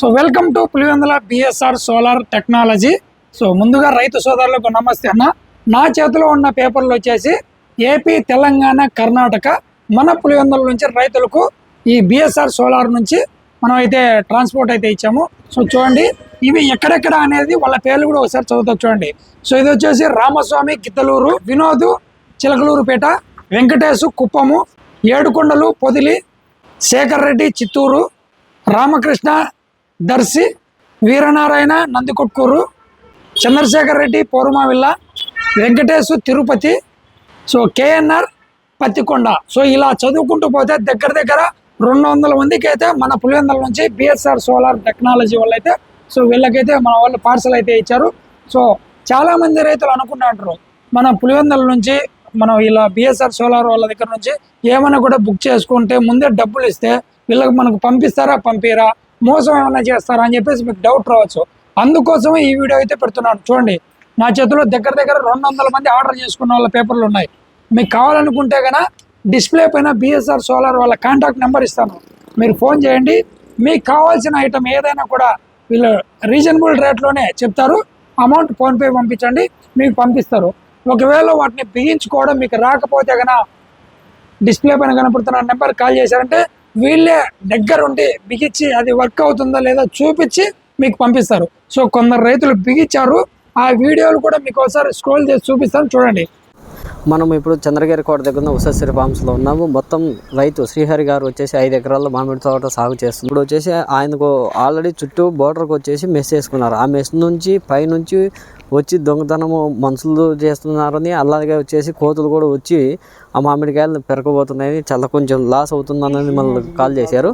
So welcome to Pulivendula BSR solar technology so ముందుగా రైతు సోదరులకు నమస్తే అన్న. నా చేతిలో ఉన్న పేపర్లు వచ్చేసి ఏపీ తెలంగాణ కర్ణాటక మన పులివెందుల నుంచి రైతులకు ఈ బిఎస్ఆర్ సోలార్ నుంచి మనం అయితే ట్రాన్స్పోర్ట్ అయితే ఇచ్చాము. సో చూడండి ఇవి ఎక్కడెక్కడ అనేది వాళ్ళ పేర్లు కూడా ఒకసారి చదువుతా చూడండి. సో ఇది వచ్చేసి Ramaswamy Giddalur Vinod Chilakaluripet Venkatesu Kuppam Yedukondalu Podili Sekhar Reddy Chittoor Ramakrishna Darsi Veeranarayana Nandikotkur Chandrasekhar Reddy Porumamilla Venkatesu Tirupati so KNR Pattikonda. So ఇలా చదువుకుంటూ పోతే దగ్గర దగ్గర రెండు వందల మందికి అయితే మన పులివెందుల నుంచి బిఎస్ఆర్ సోలార్ టెక్నాలజీ వల్ల అయితే సో వీళ్ళకైతే మన వాళ్ళు పార్సల్ అయితే ఇచ్చారు. సో చాలామంది రైతులు అనుకుంటుంటారు మన పులివెందుల నుంచి మనం ఇలా బిఎస్ఆర్ సోలార్ వాళ్ళ దగ్గర నుంచి ఏమైనా కూడా బుక్ చేసుకుంటే ముందే డబ్బులు ఇస్తే వీళ్ళకి మనకు పంపిస్తారా పంపిరా మోసం ఏమైనా చేస్తారా అని చెప్పేసి మీకు డౌట్ రావచ్చు. అందుకోసమే ఈ వీడియో అయితే పెడుతున్నాను. చూడండి నా చేతిలో దగ్గర దగ్గర రెండు వందల మంది ఆర్డర్ చేసుకున్న వాళ్ళ పేపర్లు ఉన్నాయి. మీకు కావాలనుకుంటే కనుక డిస్ప్లే పైన బిఎస్ఆర్ సోలార్ వాళ్ళ కాంటాక్ట్ నెంబర్ ఇస్తాను. మీరు ఫోన్ చేయండి. మీకు కావాల్సిన ఐటమ్ ఏదైనా కూడా వీళ్ళు రీజనబుల్ రేట్లోనే చెప్తారు. అమౌంట్ ఫోన్పే పంపించండి. మీకు పంపిస్తారు. ఒకవేళ వాటిని బిగించుకోవడం మీకు రాకపోతే కనుక డిస్ప్లే పైన కనపడుతున్న నెంబర్ కాల్ చేశారంటే వీళ్ళే దగ్గరుండి బిగించి అది వర్క్ అవుతుందా లేదా చూపించి మీకు పంపిస్తారు. సో కొందరు రైతులు బిగించారు ఆ వీడియోలు కూడా మీకు ఒకసారి స్క్రోల్ చేసి చూపిస్తాను. చూడండి. మనం ఇప్పుడు చంద్రగిరి కోట దగ్గర ఉన్న ఉషశ్రీ ఫార్మ్స్లో ఉన్నాము. మొత్తం రైతు శ్రీహరి గారు వచ్చేసి ఐదు ఎకరాల్లో మామిడి తోట సాగు చేస్తుంది ఇప్పుడు వచ్చేసి ఆయనకు ఆల్రెడీ చుట్టూ బోర్డర్కి వచ్చేసి మెస్ వేసుకున్నారు ఆ మెస్ నుంచి పైనుంచి వచ్చి దొంగతనము మనుషులు చేస్తున్నారని అలాగే వచ్చేసి కోతులు కూడా వచ్చి ఆ మామిడికాయలు పెరగబోతున్నాయని చాలా కొంచెం లాస్ అవుతుందని మనల్ని కాల్ చేశారు.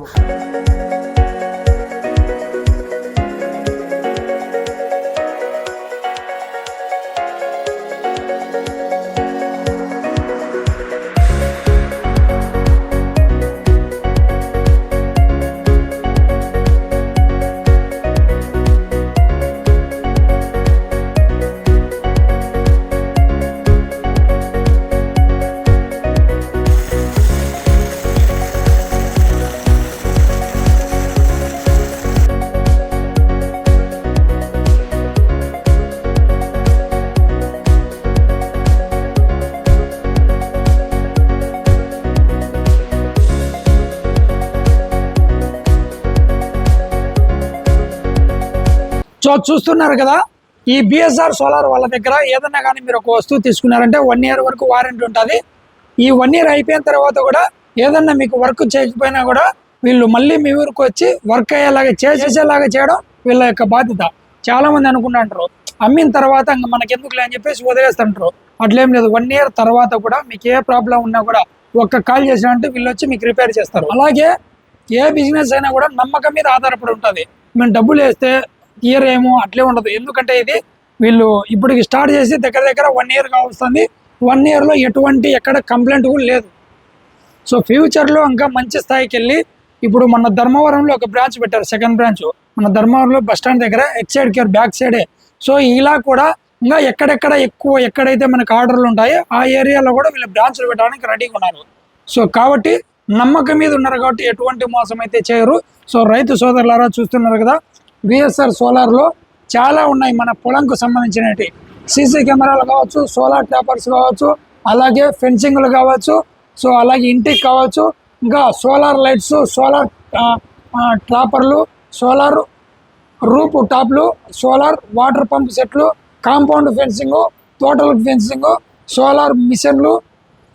సో చూస్తున్నారు కదా ఈ బిఎస్ఆర్ సోలార్ వాళ్ళ దగ్గర ఏదన్నా కానీ మీరు ఒక వస్తువు తీసుకున్నారంటే వన్ ఇయర్ వరకు వారంటీ ఉంటుంది. ఈ వన్ ఇయర్ అయిపోయిన తర్వాత కూడా ఏదన్నా మీకు వర్క్ చేయకపోయినా కూడా వీళ్ళు మళ్ళీ మీ ఊరికి వచ్చి వర్క్ అయ్యేలాగా చేసేసేలాగా చేయడం వీళ్ళ యొక్క బాధ్యత. చాలామంది అనుకుంటుంటారు అమ్మిన తర్వాత ఇంకా మనకెందుకులే అని చెప్పేసి వదిలేస్తుంటారు అట్లేం లేదు వన్ ఇయర్ తర్వాత కూడా మీకు ఏ ప్రాబ్లం ఉన్నా కూడా ఒక్క కాల్ చేసినంటే వీళ్ళు వచ్చి మీకు రిపేర్ చేస్తారు. అలాగే ఏ బిజినెస్ అయినా కూడా నమ్మకం మీద ఆధారపడి ఉంటుంది. మేము డబ్బులు వేస్తే ఇయర్ ఏమో అట్లే ఉండదు. ఎందుకంటే ఇది వీళ్ళు ఇప్పటికి స్టార్ట్ చేసి దగ్గర దగ్గర వన్ ఇయర్ కావస్తుంది. వన్ ఇయర్లో ఎటువంటి ఎక్కడ కంప్లైంట్ కూడా లేదు. సో ఫ్యూచర్లో ఇంకా మంచి స్థాయికి వెళ్ళి ఇప్పుడు మన ధర్మవరంలో ఒక బ్రాంచ్ పెట్టారు సెకండ్ బ్రాంచ్. మన ధర్మవరంలో బస్ స్టాండ్ దగ్గర ఎక్ సైడ్ కేర్ బ్యాక్ సైడే. సో ఇలా కూడా ఇంకా ఎక్కడెక్కడ ఎక్కువ ఎక్కడైతే మనకు ఆర్డర్లు ఉంటాయో ఆ ఏరియాలో కూడా వీళ్ళు బ్రాంచ్లు పెట్టడానికి రెడీగా ఉన్నారు. సో కాబట్టి నమ్మకం మీద ఉన్నారు కాబట్టి ఎటువంటి మోసం అయితే చేయరు. సో రైతు సోదరులారా చూస్తున్నారు కదా విఎస్ఆర్ సోలార్లో చాలా ఉన్నాయి. మన పొలంకు సంబంధించినవి సీసీ కెమెరాలు కావచ్చు సోలార్ ట్యాపర్స్ కావచ్చు అలాగే ఫెన్సింగ్లు కావచ్చు సో అలాగే ఇంటికి కావచ్చు. ఇంకా సోలార్ లైట్స్ సోలార్ ట్రాపర్లు సోలార్ రూపు టాప్లు సోలార్ వాటర్ పంప్ సెట్లు compound fencing total fencing solar మిషన్లు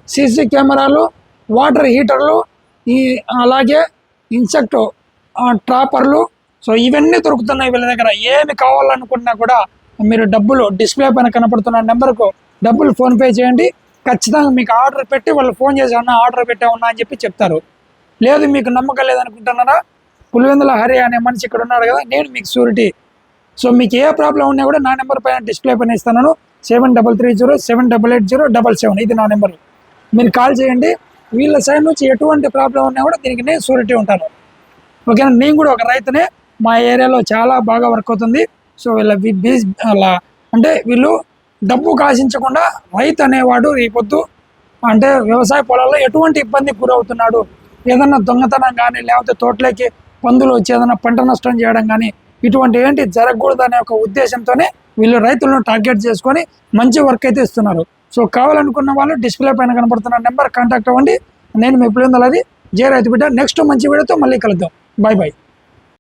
సీసీ కెమెరాలు వాటర్ హీటర్లు ఈ అలాగే ఇన్సెక్ట్ ట్రాపర్లు సో ఇవన్నీ దొరుకుతున్నాయి వీళ్ళ దగ్గర. ఏమి కావాలనుకున్నా కూడా మీరు డబ్బులు డిస్ప్లే పైన కనపడుతున్న నెంబర్కు డబ్బులు ఫోన్పే చేయండి. ఖచ్చితంగా మీకు ఆర్డర్ పెట్టి వాళ్ళు ఫోన్ చేసి అన్న ఆర్డర్ పెట్టామన్నా అని చెప్పి చెప్తారు. లేదు మీకు నమ్మకం లేదనుకుంటున్నారా? పులివెందుల హరి అనే మనిషి ఇక్కడ ఉన్నాడు కదా నేను మీకు షూరిటీ సో మీకు ఏ ప్రాబ్లం ఉన్నా కూడా నా నెంబర్ పైన డిస్ప్లే పైన ఇస్తాను seven double three zero seven double eight zero double seven ఇది నా నెంబర్. మీరు కాల్ చేయండి. వీళ్ళ సైడ్ నుంచి ఎటువంటి ప్రాబ్లం ఉన్నా కూడా దీనికి నేను షూరిటీ ఉంటాను. ఓకేనా? నేను కూడా ఒక రైతునే. మా ఏరియాలో చాలా బాగా వర్క్ అవుతుంది. సో వీళ్ళ బీజ్ అలా అంటే వీళ్ళు డబ్బు కాశించకుండా రైతు అనేవాడు రేపొద్దు అంటే వ్యవసాయ పొలాల్లో ఎటువంటి ఇబ్బంది గురవుతున్నాడు. ఏదన్నా దొంగతనం కానీ లేకపోతే తోటలోకి పందులు వచ్చి ఏదైనా పంట నష్టం చేయడం కానీ ఇటువంటి ఏంటి జరగకూడదు అనే ఒక ఉద్దేశంతోనే వీళ్ళు రైతులను టార్గెట్ చేసుకొని మంచి వర్క్ అయితే ఇస్తున్నారు. సో కావాలనుకున్న వాళ్ళు డిస్ప్లే పైన కనబడుతున్న నెంబర్ కాంటాక్ట్ అవ్వండి. నేను మీ పిల్లలది జే రైతు బిడ్డ నెక్స్ట్ మంచి వీడియోతో మళ్ళీ కలుద్దాం. Bye bye